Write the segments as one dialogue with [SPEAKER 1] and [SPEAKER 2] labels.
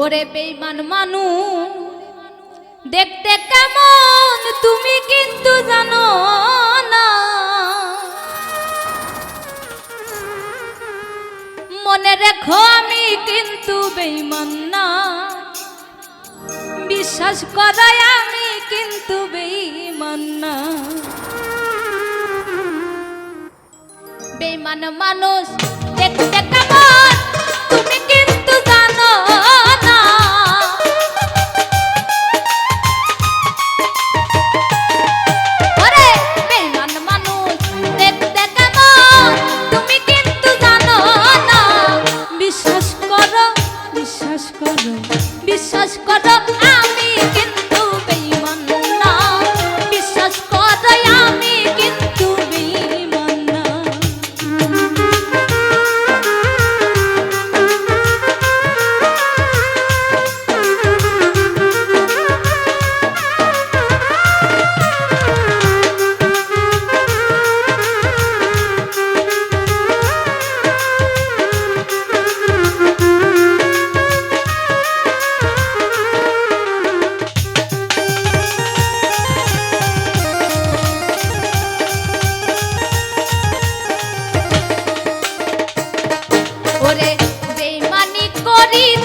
[SPEAKER 1] ওরে বেইমান মানু দেখতে কেমন তুমি কিন্তু জানো না। মনে রেখো আমি কিন্তু বেইমান না। বিশ্বাস করাই আমি কিন্তু বেইমান না। বেইমান মানুষ, দেখতে বিশ্বাস করো আমি কিন্তু vida.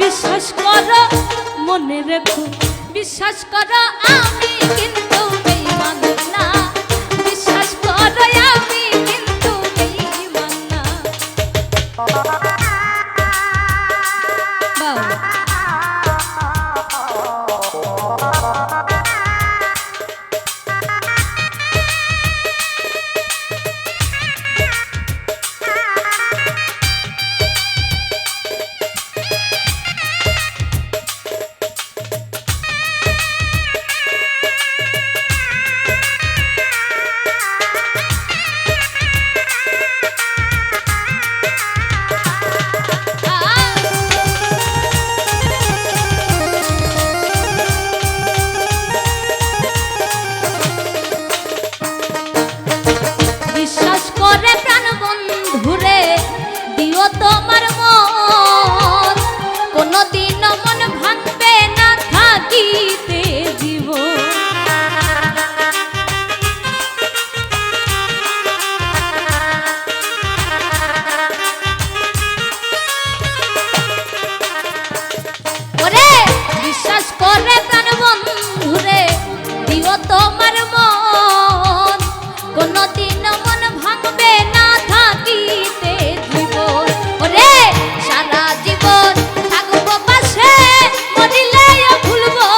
[SPEAKER 1] বিশ্বাস করো মনে রেখো বিশ্বাস করো আমি কিন্তু বিশ্বাস করে প্রাণ মন। কোনদিন না থাকিতে জীবন সারা জীবন থাকব পাশে মরিলেও ভুলবো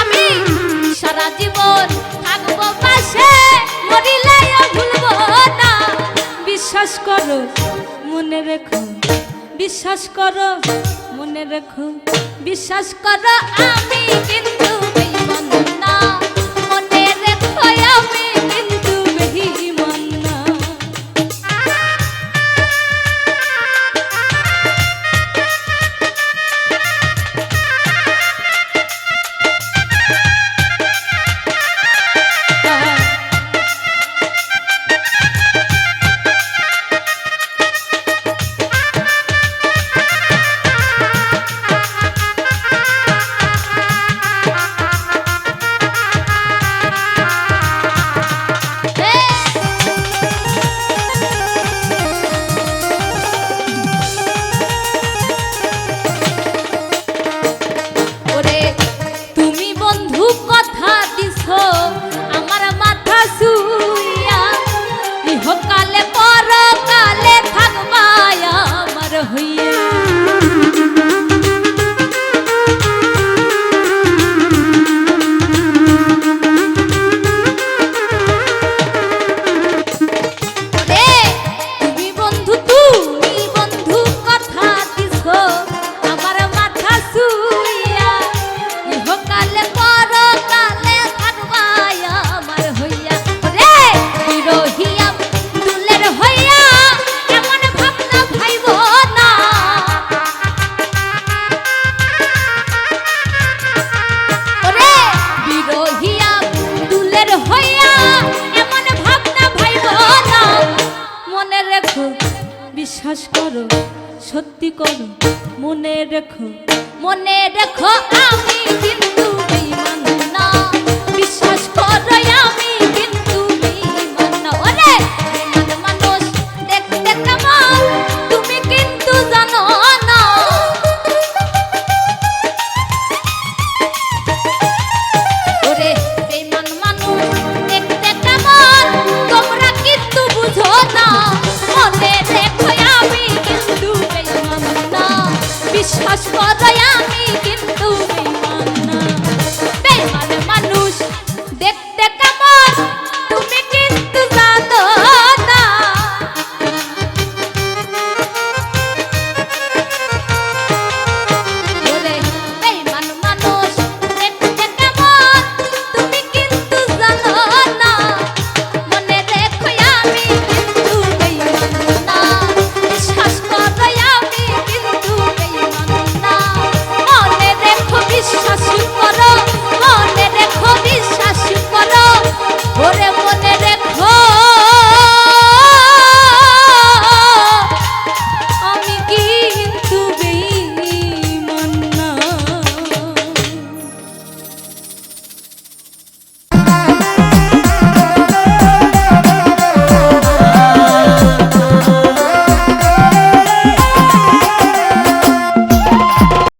[SPEAKER 1] আমি সারা জীবন থাকব পাশে মরিলেও ভুলবো বিশ্বাস করো মনে রেখো বিশ্বাস করো মনে রেখো বিশ্বাস করো আমি কিন্তু বিশ্বাস করো সত্যি করো মনে রেখো। মনে রেখো